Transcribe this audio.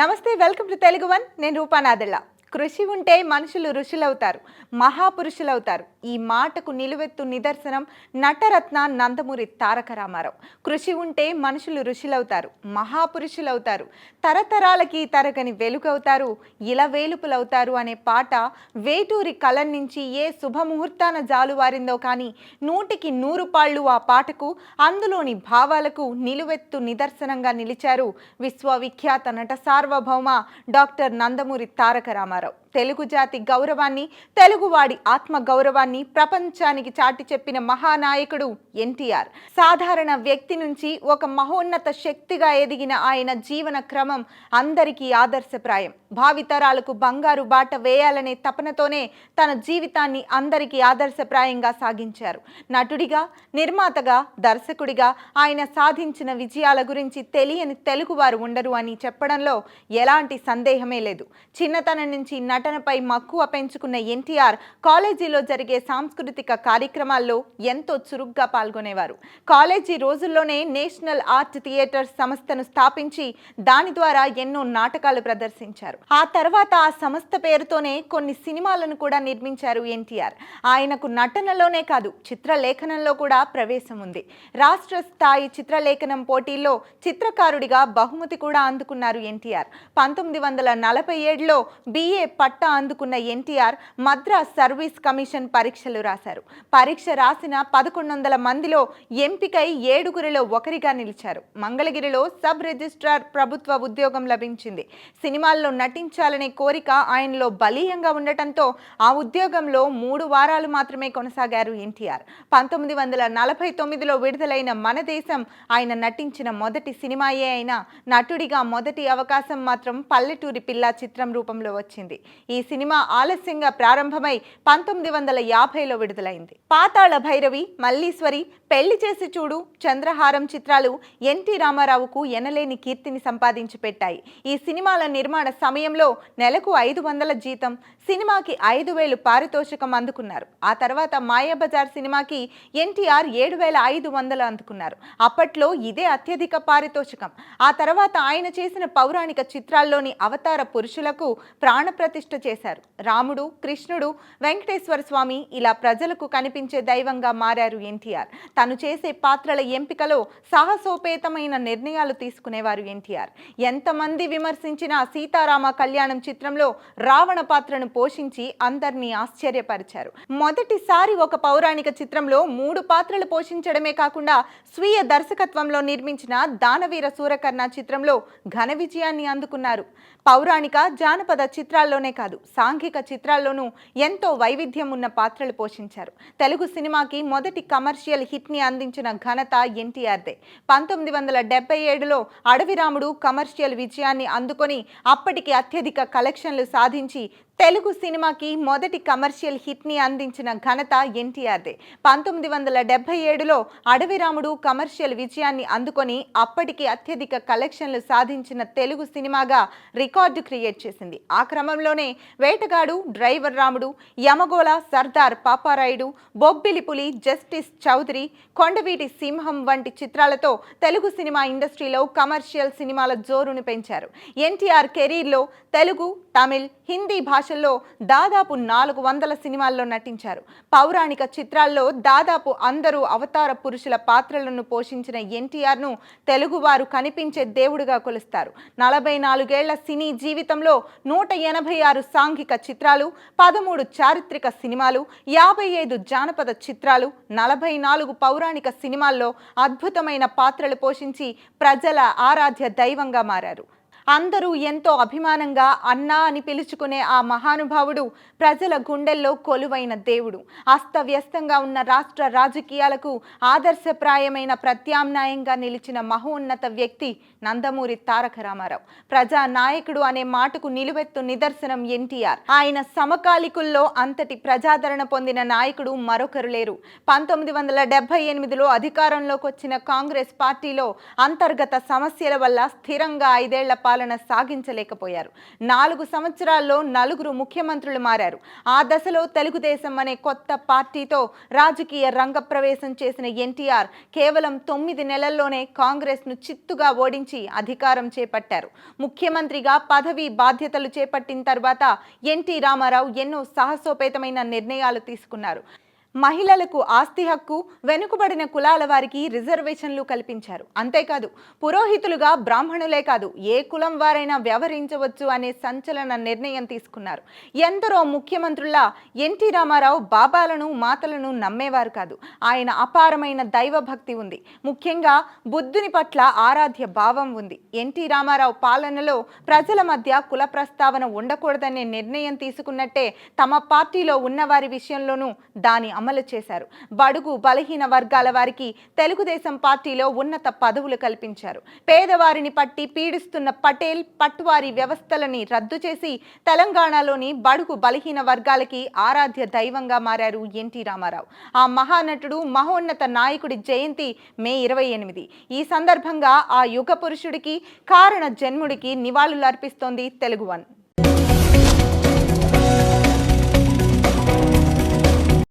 నమస్తే welcome to Telugu one. నేను రూపానాదిళ్ళ కృషి ఉంటే మనుషులు ఋషులవుతారు మహాపురుషులవుతారు. ఈ మాటకు నిలువెత్తు నిదర్శనం నటరత్న నందమూరి తారక రామారావు. కృషి ఉంటే మనుషులు ఋషులవుతారు మహాపురుషులవుతారు. తరతరాలకి తరగని వెలుగవుతారు ఇలవేలుపులవుతారు అనే పాట వేటూరి కలం నుంచి ఏ శుభముహూర్తాన జాలువారిందో కానీ నూటికి నూరు పాళ్ళు ఆ పాటకు అందులోని భావాలకు నిలువెత్తు నిదర్శనంగా నిలిచారు విశ్వవిఖ్యాత నట సార్వభౌమ డాక్టర్ నందమూరి తారక రామారావు. ఆర్ తెలుగు జాతి గౌరవాన్ని తెలుగువాడి ఆత్మ గౌరవాన్ని ప్రపంచానికి చాటి చెప్పిన మహానాయకుడు ఎన్టీఆర్. సాధారణ వ్యక్తి నుంచి ఒక మహోన్నత శక్తిగా ఎదిగిన ఆయన జీవన క్రమం అందరికీ ఆదర్శప్రాయం. భావితరాలకు బంగారు బాట వేయాలనే తపనతోనే తన జీవితాన్ని అందరికీ ఆదర్శప్రాయంగా సాగించారు. నటుడిగా నిర్మాతగా దర్శకుడిగా ఆయన సాధించిన విజయాల గురించి తెలియని తెలుగువారు ఉండరు అని చెప్పడంలో ఎలాంటి సందేహమే లేదు. చిన్నతనం నుంచి నటనపై మక్కువ పెంచుకున్న ఎన్టీఆర్ కాలేజీలో జరిగే సాంస్కృతిక కార్యక్రమాల్లో ఎంతో చురుగ్గా పాల్గొనేవారు. కాలేజీ రోజుల్లోనే నేషనల్ ఆర్ట్ థియేటర్ సంస్థను స్థాపించి దాని ద్వారా ఎన్నో నాటకాలు ప్రదర్శించారు. ఆ తర్వాత ఆ సంస్థ పేరుతోనే కొన్ని సినిమాలను కూడా నిర్మించారు ఎన్టీఆర్. ఆయనకు నటనలోనే కాదు చిత్రలేఖనంలో కూడా ప్రవేశం ఉంది. రాష్ట్ర స్థాయి చిత్రలేఖనం పోటీల్లో చిత్రకారుడిగా బహుమతి కూడా అందుకున్నారు ఎన్టీఆర్. పంతొమ్మిది వందల నలభై ఏడులో బిఏ పట్టా అందుకున్న ఎన్టీఆర్ మద్రాస్ సర్వీస్ కమిషన్ పరీక్షలు రాశారు. పరీక్ష రాసిన పదకొండు వందల మందిలో ఎంపికై ఏడుగురిలో ఒకరిగా నిలిచారు. మంగళగిరిలో సబ్ రిజిస్ట్రార్ ప్రభుత్వ ఉద్యోగం లభించింది. సినిమాల్లో నటించాలనే కోరిక ఆయనలో బలీయంగా ఉండటంతో ఆ ఉద్యోగంలో మూడు వారాలు మాత్రమే కొనసాగారు ఎన్టీఆర్. పంతొమ్మిది వందల నలభై తొమ్మిదిలో విడుదలైన మన దేశం ఆయన నటించిన మొదటి సినిమాయే అయినా నటుడిగా మొదటి అవకాశం మాత్రం పల్లెటూరి పిల్ల చిత్రం రూపంలో వచ్చింది. ఈ సినిమా ఆలస్యంగా ప్రారంభమై పంతొమ్మిది వందల యాభైలో విడుదలైంది. పాతాళ భైరవి మల్లీశ్వరి పెళ్ళి చేసి చూడు చంద్రహారం చిత్రాలు ఎన్టీ రామారావుకు ఎనలేని కీర్తిని సంపాదించి పెట్టాయి. ఈ సినిమాల నిర్మాణ సమయంలో నెలకు ఐదు వందల జీతం సినిమాకి ఐదు వేలు పారితోషికం అందుకున్నారు. ఆ తర్వాత మాయాబజార్ సినిమాకి ఎన్టీఆర్ ఏడు వేల ఐదు వందలు అందుకున్నారు. అప్పట్లో ఇదే అత్యధిక పారితోషికం. ఆ తర్వాత ఆయన చేసిన పౌరాణిక చిత్రాల్లోని అవతార పురుషులకు ప్రాణప్రతిష్ఠ చేశారు. రాముడు కృష్ణుడు వెంకటేశ్వర స్వామి ఇలా ప్రజలకు కనిపించే దైవంగా మారారు ఎన్టీఆర్. తను చేసే పాత్రల ఎంపికలో సాహసోపేతమైన నిర్ణయాలు తీసుకునేవారు ఎన్టీఆర్. ఎంతమంది విమర్శించిన సీతారామ కళ్యాణం చిత్రంలో రావణ పాత్రను పోషించి అందరినీ ఆశ్చర్యపరిచారు. మొదటిసారి ఒక పౌరాణిక చిత్రంలో మూడు పాత్రలు పోషించడమే కాకుండా స్వీయ దర్శకత్వంలో నిర్మించిన దానవీర సూరకర్ణ చిత్రంలో ఘన విజయాన్ని అందుకున్నారు. పౌరాణిక జానపద చిత్రాల్లోనే కాదు. సాంఘిక చిత్రాల్లోనూ ఎంతో వైవిధ్యం ఉన్న పాత్రలు పోషించారు. తెలుగు సినిమాకి మొదటి కమర్షియల్ హిట్ని అందించిన ఘనత ఎన్టీఆర్దే. పంతొమ్మిది వందల డెబ్బై ఏడులో అడవిరాముడు కమర్షియల్ విజయాన్ని అందుకొని అప్పటికి అత్యధిక కలెక్షన్లు సాధించి తెలుగు సినిమాకి మొదటి కమర్షియల్ హిట్ని అందించిన ఘనత ఎన్టీఆర్దే. పంతొమ్మిది వందల డెబ్బై ఏడులో అడవిరాముడు కమర్షియల్ విజయాన్ని అందుకొని అప్పటికి అత్యధిక కలెక్షన్లు సాధించిన తెలుగు సినిమాగా రికార్డు క్రియేట్ చేసింది. ఆ క్రమంలోనే వేటగాడు డ్రైవర్ రాముడు యమగోళ సర్దార్ పాపారాయుడు బొబ్బిలి పులి జస్టిస్ చౌదరి కొండవీటి సింహం వంటి చిత్రాలతో తెలుగు సినిమా ఇండస్ట్రీలో కమర్షియల్ సినిమాల జోరును పెంచారు. ఎన్టీఆర్ కెరీర్లో తెలుగు తమిళ్ హిందీ భాష భాషల్లో దాదాపు నాలుగు వందల సినిమాల్లో నటించారు. పౌరాణిక చిత్రాల్లో దాదాపు అందరూ అవతార పురుషుల పాత్రలను పోషించిన ఎన్టీఆర్ను తెలుగువారు కనిపించే దేవుడిగా కొలుస్తారు. నలభై నాలుగేళ్ళ సినీ జీవితంలో నూట ఎనభై ఆరు సాంఘిక చిత్రాలు పదమూడు చారిత్రక సినిమాలు యాభై ఐదు జానపద చిత్రాలు నలభై నాలుగు పౌరాణిక సినిమాల్లో అద్భుతమైన పాత్రలు పోషించి ప్రజల ఆరాధ్య దైవంగా మారారు. అందరూ ఎంతో అభిమానంగా అన్నా అని పిలుచుకునే ఆ మహానుభావుడు ప్రజల గుండెల్లో కొలువైన దేవుడు. అస్తవ్యస్తంగా ఉన్న రాష్ట్ర రాజకీయాలకు ఆదర్శప్రాయమైన ప్రత్యామ్నాయంగా నిలిచిన మహోన్నత వ్యక్తి నందమూరి తారక రామారావు. ప్రజా నాయకుడు అనే మాటకు నిలువెత్తు నిదర్శనం ఎన్టీఆర్. ఆయన సమకాలికుల్లో అంతటి ప్రజాదరణ పొందిన నాయకుడు మరొకరు లేరు. పంతొమ్మిది వందల డెబ్బై ఎనిమిదిలో అధికారంలోకి వచ్చిన కాంగ్రెస్ పార్టీలో అంతర్గత సమస్యల వల్ల స్థిరంగా ఐదేళ్ళ పాలన పరిపాలన సాగించలేకపోయారు. నాలుగు సంవత్సరాల్లో నలుగురు ముఖ్యమంత్రులు మారారు. ఆ దశలో తెలుగుదేశం అనే కొత్త పార్టీతో రాజకీయ రంగ ప్రవేశం చేసిన ఎన్టీఆర్ కేవలం తొమ్మిది నెలల్లోనే కాంగ్రెస్ను చిత్తుగా ఓడించి అధికారం చేపట్టారు. ముఖ్యమంత్రిగా పదవి బాధ్యతలు చేపట్టిన తర్వాత ఎన్టీ రామారావు ఎన్నో సాహసోపేతమైన నిర్ణయాలు తీసుకున్నారు. మహిళలకు ఆస్తి హక్కు వెనుకబడిన కులాల వారికి రిజర్వేషన్లు కల్పించారు. అంతేకాదు పురోహితులుగా బ్రాహ్మణులే కాదు ఏ కులం వారైనా వ్యవహరించవచ్చు అనే సంచలన నిర్ణయం తీసుకున్నారు. ఎందరో ముఖ్యమంత్రుల ఎన్టీ రామారావు బాబాలను మాతలను నమ్మేవారు కాదు. ఆయన అపారమైన దైవభక్తి ఉంది. ముఖ్యంగా బుద్ధుని పట్ల ఆరాధ్య భావం ఉంది. ఎన్టీ రామారావు పాలనలో ప్రజల మధ్య కుల ప్రస్తావన ఉండకూడదనే నిర్ణయం తీసుకున్నట్టే తమ పార్టీలో ఉన్నవారి విషయంలోనూ దాని అమలు చేశారు. బడుగు బలహీన వర్గాల వారికి తెలుగుదేశం పార్టీలో ఉన్నత పదవులు కల్పించారు. పేదవారిని పట్టి పీడిస్తున్న పటేల్ పట్వారీ వ్యవస్థలని రద్దు చేసి తెలంగాణలోని బడుగు బలహీన వర్గాలకి ఆరాధ్య దైవంగా మారారు ఎన్టీ రామారావు. ఆ మహానటుడు మహోన్నత నాయకుడి జయంతి మే ఇరవై ఎనిమిది. ఈ సందర్భంగా ఆ యుగ పురుషుడికి కారణ జన్ముడికి నివాళులు అర్పిస్తోంది తెలుగు వన్.